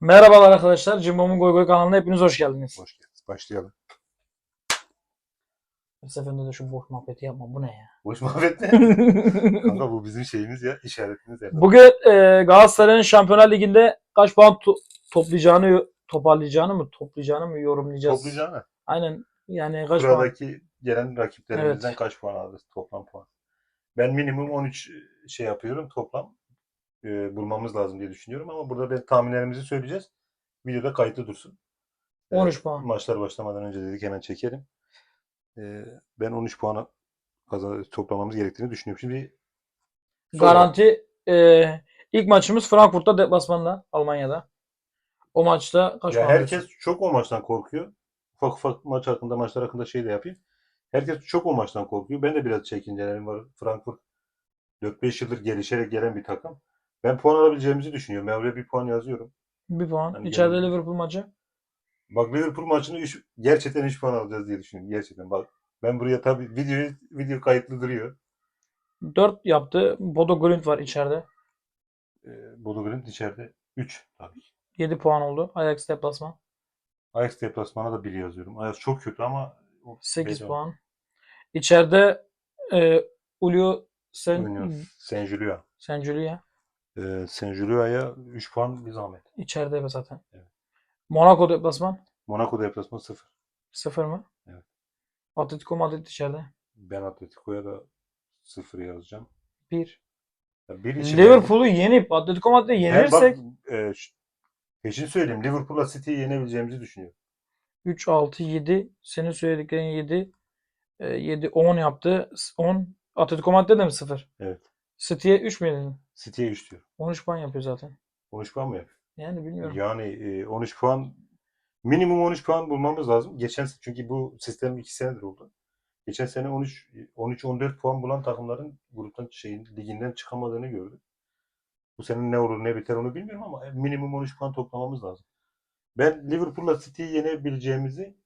Merhabalar arkadaşlar. Cimbom'un Goy Goy kanalına hepiniz hoş geldiniz. Hoş geldiniz. Başlayalım. Bu seferinde de şu boş muhabbeti yapma. Bu ne ya? Boş muhabbet ne? Kanka bu bizim şeyimiz ya. işaretimiz ya. Bugün e, Galatasaray'ın Şampiyonlar Ligi'nde kaç puan to- toplayacağını toparlayacağını mı toplayacağını mı yorumlayacağız. Toplayacağına. Aynen. Yani kaç puan? Buradaki gelen rakiplerimizden Evet. kaç puan alırız toplam puan? Ben minimum 13 şey yapıyorum toplam. E, bulmamız lazım diye düşünüyorum ama burada ben tahminlerimizi söyleyeceğiz. Videoda kayıtlı dursun. E, 13 puan. Maçlar başlamadan önce dedik hemen çekelim. E, ben 13 puanı kazan- toplamamız gerektiğini düşünüyorum. Şimdi Garanti e, ilk maçımız Frankfurt'ta deplasmanda Almanya'da. O maçta kaç Ya herkes alıyorsun? çok o maçtan korkuyor. Ufak ufak maç hakkında, maçlar hakkında şey de yapayım. Herkes çok o maçtan korkuyor. Ben de biraz çekincelerim var. Frankfurt 4-5 yıldır gelişerek gelen bir takım. Ben puan alabileceğimizi düşünüyorum. Ben oraya bir puan yazıyorum. Bir puan. Hani İçeride genel- Liverpool maçı. Bak Liverpool maçını üç- gerçekten 3 puan alacağız diye düşünüyorum. Gerçekten bak. Ben buraya tabii video video kayıtlı duruyor. 4 yaptı. Bodo Glimt var içeride. Ee, Bodo Glimt içeride 3 tabii. 7 puan oldu. Ajax deplasman. Ajax deplasmana da 1 yazıyorum. Ajax çok kötü ama o 8 belli puan. İçeride e, Ulio Sen. Saint Julia. Sen Julia. Ee, Saint Julia'ya 3 puan bir zahmet. İçeride zaten. Evet. Monaco deplasman. Monaco deplasmanı 0. 0 mı? Evet. Atletico Madrid içeride. Ben Atletico'ya da 0 yazacağım. 1. Ya bir için Liverpool'u yenip Atletico Madrid'e yenilirsek bak, e, peşin söyleyeyim. Liverpool'la City'yi yenebileceğimizi düşünüyorum. 3, 6, 7. Senin söylediklerin 7. 7, 10 yaptı. 10. Atletico Madrid'de de mi 0? Evet. City'ye 3 mü dedin? City'ye 3 diyor. 13 puan yapıyor zaten. 13 puan mı yapıyor? Yani bilmiyorum. Yani e, 13 puan minimum 13 puan bulmamız lazım. Geçen çünkü bu sistem 2 senedir oldu. Geçen sene 13 13 14 puan bulan takımların gruptan şeyin liginden çıkamadığını gördük. Bu sene ne olur ne biter onu bilmiyorum ama minimum 13 puan toplamamız lazım. Ben Liverpool'la City'yi yenebileceğimizi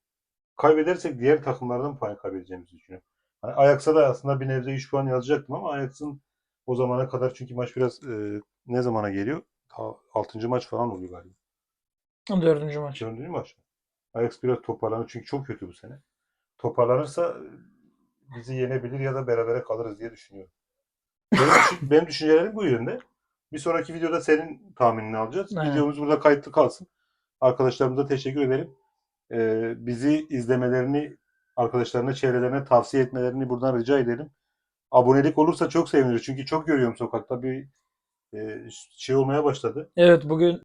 kaybedersek diğer takımlardan puan kaybedeceğimizi düşünüyorum. Hani Ajax'a da aslında bir nebze 3 puan yazacaktım ama Ajax'ın o zamana kadar çünkü maç biraz e, ne zamana geliyor? 6. maç falan oluyor galiba. Dördüncü maç. Dördüncü maç. Ajax biraz toparlanır çünkü çok kötü bu sene. Toparlanırsa e, bizi yenebilir ya da berabere kalırız diye düşünüyorum. Benim, düşün- benim düşüncelerim bu yönde. Bir sonraki videoda senin tahminini alacağız. Evet. Videomuz burada kayıtlı kalsın. Arkadaşlarımıza teşekkür ederim. Ee, bizi izlemelerini, arkadaşlarına, çevrelerine tavsiye etmelerini buradan rica edelim. Abonelik olursa çok seviniriz. Çünkü çok görüyorum sokakta bir e, şey olmaya başladı. Evet bugün